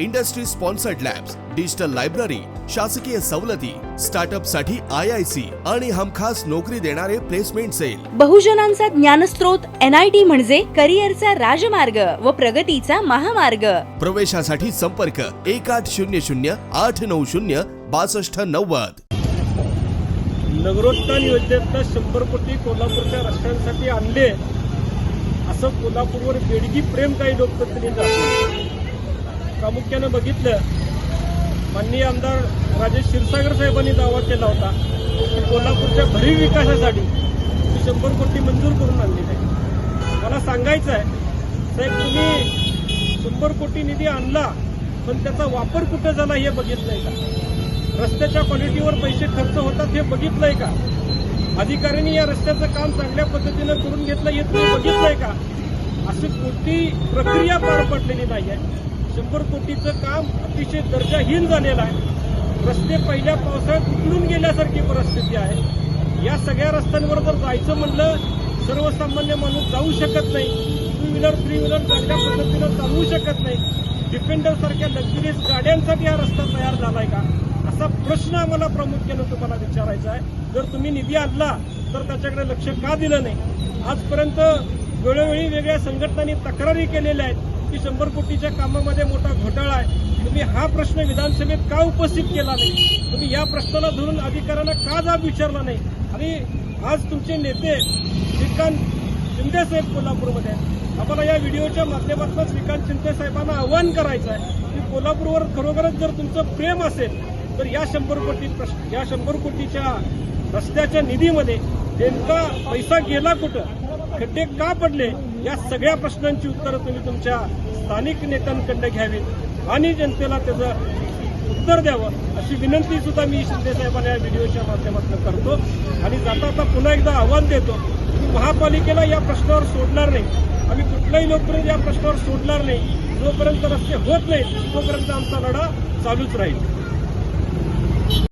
industry sponsored labs digital library शासकीय सवलती स्टार्टअपसाठी I I C आणि हमखास नोकरी देणारे प्लेसमेंट सेल. बहुजनांचा आय टी म्हणजे करिअरचा राजमार्ग व प्रगतीचा महामार्ग. प्रवेशासाठी संपर्क एक आठ शून्य शून्य आठ नऊ शून्य बासष्ट नव्वद. नगरोत्थान योजनेतनं शंभर कोटी कोल्हापूरच्या रस्त्यांसाठी आणले. असं कोल्हापूरवर बेडगी प्रेम काही लोकप्रतिनिधी दाखवले प्रामुख्यानं बघितलं माननीय आमदार राजेश क्षीरसागर साहेबांनी दावा केला होता की कोल्हापूरच्या भरीव विकासासाठी ती शंभर कोटी मंजूर करून आणलेली आहे मला सांगायचं आहे साहेब तुम्ही शंभर कोटी निधी आणला पण त्याचा वापर कुठं झाला हे बघितलंय का? रस्त्याच्या क्वालिटीवर पैसे खर्च होतात हे बघितलंय का? अधिकाऱ्यांनी या रस्त्याचं काम चांगल्या पद्धतीनं करून घेतलं हे तुम्ही बघितलंय का? अशी कोणती प्रक्रिया पार पडलेली नाही आहे शंभर कोटीचं काम अतिशय दर्जाहीन झालेलं आहे. रस्ते पहिल्या पावसाळ्यात उकळून गेल्यासारखी परिस्थिती आहे. या सगळ्या रस्त्यांवर जर जायचं म्हणलं सर्वसामान्य माणूस जाऊ शकत नाही. टू व्हीलर थ्री व्हीलर चांगल्या पद्धतीनं चालवू शकत नाही. डिफेंडर सारख्या लक्झरियस गाड्यांसाठी हा रस्ता तयार झालाय का? असा प्रश्न आम्हाला प्रामुख्यानं तुम्हाला विचारायचा आहे. जर तुम्ही निधी आणला तर त्याच्याकडे लक्ष का दिलं नाही? आजपर्यंत वेळोवेळी वेगळ्या संघटनांनी तक्रारी केलेल्या आहेत. की शंभर कोटीच्या कामामध्ये मोठा घोटाळा आहे. तुम्ही हा प्रश्न विधानसभेत का उपस्थित केला नाही? तुम्ही या प्रश्नाला धरून अधिकाऱ्यांना का जाब विचारला नाही? आणि आज तुमचे नेते श्रीकांत शिंदे साहेब कोल्हापूरमध्ये आहेत. आम्हाला या व्हिडिओच्या माध्यमातून श्रीकांत शिंदे साहेबांना आव्हान करायचं आहे की कोल्हापूरवर खरोखरच जर तुमचं प्रेम असेल तर या शंभर कोटी प्रश्न या शंभर कोटीच्या रस्त्याच्या निधीमध्ये नेमका पैसा गेला कुठं? खड्डे का पडले? या सगळ्या प्रश्नांची उत्तरं तुम्ही तुमच्या स्थानिक नेत्यांकडनं घ्यावीत आणि जनतेला त्याचं उत्तर द्यावं अशी विनंती सुद्धा मी शिंदे साहेबांना या व्हिडिओच्या माध्यमातून करतो. आणि जाता आता पुन्हा एकदा आव्हान देतो की महापालिकेला या प्रश्नावर सोडणार नाही. आम्ही कुठलाही लोकपर्यंत या प्रश्नावर सोडणार नाही. जोपर्यंत रस्ते होत नाहीत तोपर्यंत आमचा लढा चालूच राहील.